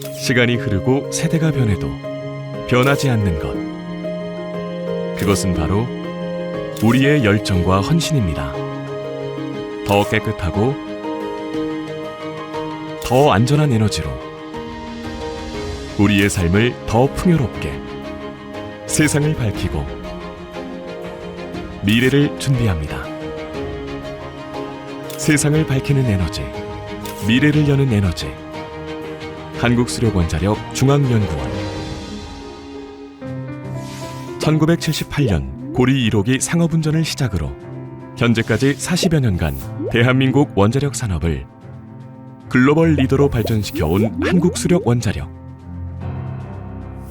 시간이 흐르고 세대가 변해도 변하지 않는 것. 그것은 바로 우리의 열정과 헌신입니다. 더 깨끗하고 더 안전한 에너지로 우리의 삶을 더 풍요롭게 세상을 밝히고 미래를 준비합니다. 세상을 밝히는 에너지, 미래를 여는 에너지. 한국수력원자력 중앙연구원. 1978년 고리 1호기 상업운전을 시작으로 현재까지 40여 년간 대한민국 원자력 산업을 글로벌 리더로 발전시켜온 한국수력 원자력.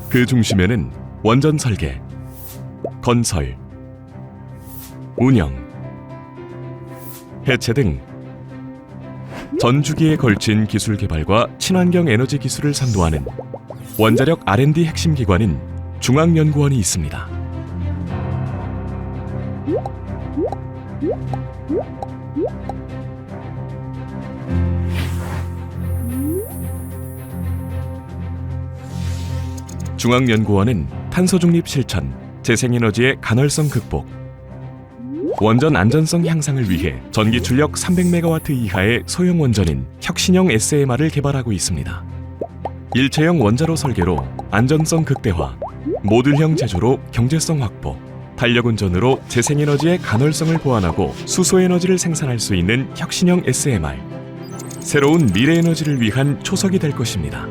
그 중심에는 원전 설계, 건설, 운영, 해체 등 전 주기에 걸친 기술 개발과 친환경 에너지 기술을 선도하는 원자력 R&D 핵심 기관인 중앙연구원이 있습니다. 중앙연구원은 탄소 중립 실천, 재생에너지의 간헐성 극복, 원전 안전성 향상을 위해 전기 출력 300메가와트 이하의 소형 원전인 혁신형 SMR을 개발하고 있습니다. 일체형 원자로 설계로 안전성 극대화, 모듈형 제조로 경제성 확보, 탄력 운전으로 재생에너지의 간헐성을 보완하고 수소 에너지를 생산할 수 있는 혁신형 SMR. 새로운 미래 에너지를 위한 초석이 될 것입니다.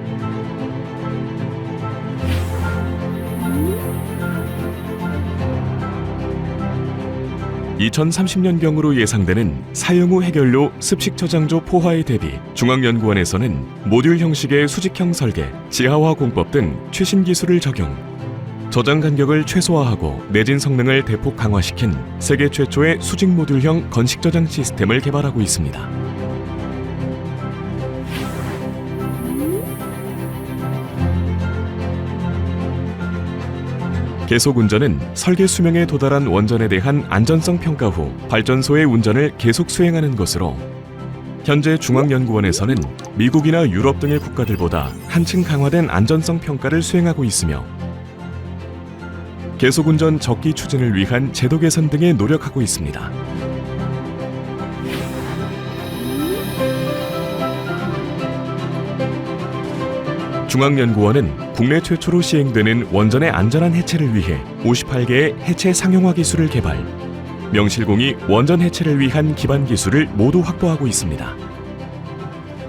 (2030년경으로) 예상되는 사용 후 해결료 습식 저장조 포화에 대비 중앙연구원에서는 모듈 형식의 수직형 설계, 지하화 공법 등 최신 기술을 적용, 저장 간격을 최소화하고 내진 성능을 대폭 강화시킨 세계 최초의 수직 모듈형 건식 저장 시스템을 개발하고 있습니다. 계속 운전은 설계 수명에 도달한 원전에 대한 안전성 평가 후 발전소의 운전을 계속 수행하는 것으로 현재 중앙연구원에서는 미국이나 유럽 등의 국가들보다 한층 강화된 안전성 평가를 수행하고 있으며 계속 운전 적기 추진을 위한 제도 개선 등에 노력하고 있습니다. 중앙연구원은 국내 최초로 시행되는 원전의 안전한 해체를 위해 58개의 해체 상용화 기술을 개발, 명실공히 원전 해체를 위한 기반 기술을 모두 확보하고 있습니다.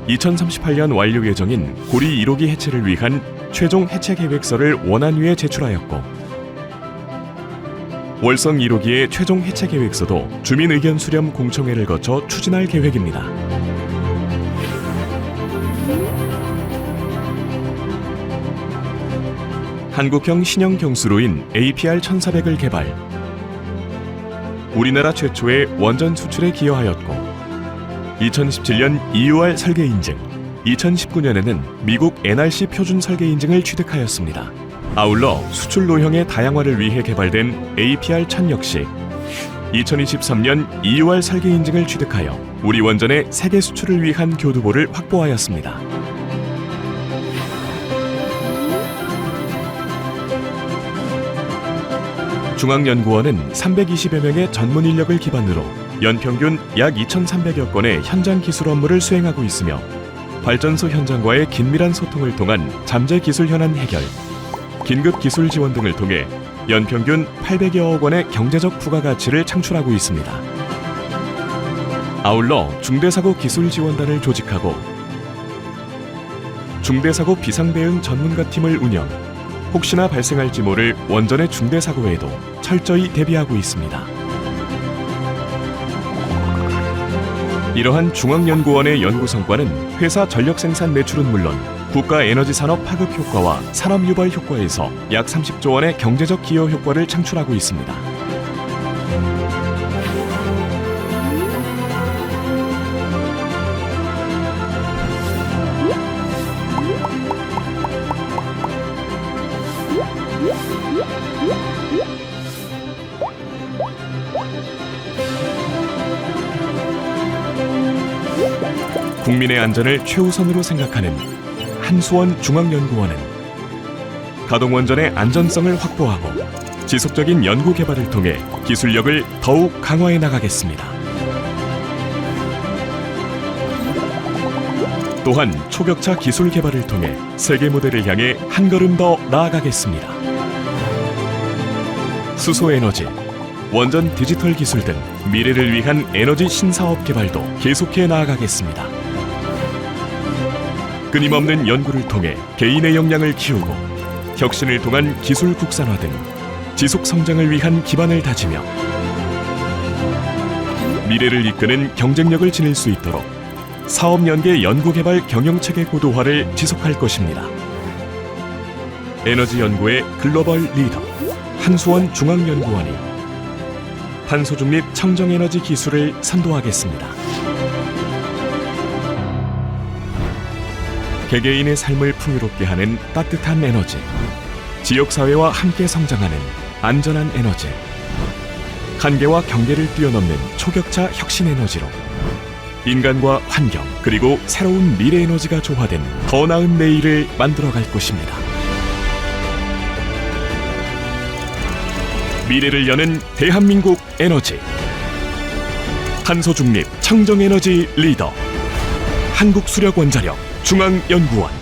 2038년 완료 예정인 고리 1호기 해체를 위한 최종 해체 계획서를 원안위에 제출하였고 월성 1호기의 최종 해체 계획서도 주민 의견 수렴 공청회를 거쳐 추진할 계획입니다. 한국형 신형 경수로인 APR 1400을 개발. 우리나라 최초의 원전 수출에 기여하였고 2017년 EUR 설계 인증, 2019년에는 미국 NRC 표준 설계 인증을 취득하였습니다. 아울러 수출 노형의 다양화를 위해 개발된 APR 1000 역시 2023년 EUR 설계 인증을 취득하여 우리 원전의 세계 수출을 위한 교두보를 확보하였습니다. 중앙연구원은 320여 명의 전문 인력을 기반으로 연평균 약 2,300여 건의 현장 기술 업무를 수행하고 있으며 발전소 현장과의 긴밀한 소통을 통한 잠재 기술 현안 해결, 긴급 기술 지원 등을 통해 연평균 800여억 원의 경제적 부가가치를 창출하고 있습니다. 아울러 중대사고 기술 지원단을 조직하고 중대사고 비상대응 전문가 팀을 운영, 혹시나 발생할지 모를 원전의 중대 사고에도 철저히 대비하고 있습니다. 이러한 중앙연구원의 연구 성과는 회사 전력 생산 매출은 물론 국가 에너지 산업 파급 효과와 산업 유발 효과에서 약 30조 원의 경제적 기여 효과를 창출하고 있습니다. 국민의 안전을 최우선으로 생각하는 한수원 중앙연구원은 가동 원전의 안전성을 확보하고 지속적인 연구 개발을 통해 기술력을 더욱 강화해 나가겠습니다. 또한 초격차 기술 개발을 통해 세계 무대를 향해 한 걸음 더 나아가겠습니다. 수소 에너지, 원전 디지털 기술 등 미래를 위한 에너지 신사업 개발도 계속해 나아가겠습니다. 끊임없는 연구를 통해 개인의 역량을 키우고 혁신을 통한 기술 국산화 등 지속 성장을 위한 기반을 다지며 미래를 이끄는 경쟁력을 지닐 수 있도록 사업 연계 연구 개발 경영 체계 고도화를 지속할 것입니다. 에너지 연구의 글로벌 리더 한수원 중앙연구원이 탄소 중립 청정 에너지 기술을 선도하겠습니다. 개개인의 삶을 풍요롭게 하는 따뜻한 에너지, 지역 사회와 함께 성장하는 안전한 에너지, 한계와 경계를 뛰어넘는 초격차 혁신 에너지로 인간과 환경 그리고 새로운 미래 에너지가 조화된 더 나은 내일을 만들어갈 것입니다. 미래를 여는 대한민국 에너지. 탄소 중립 청정 에너지 리더. 한국수력원자력 중앙연구원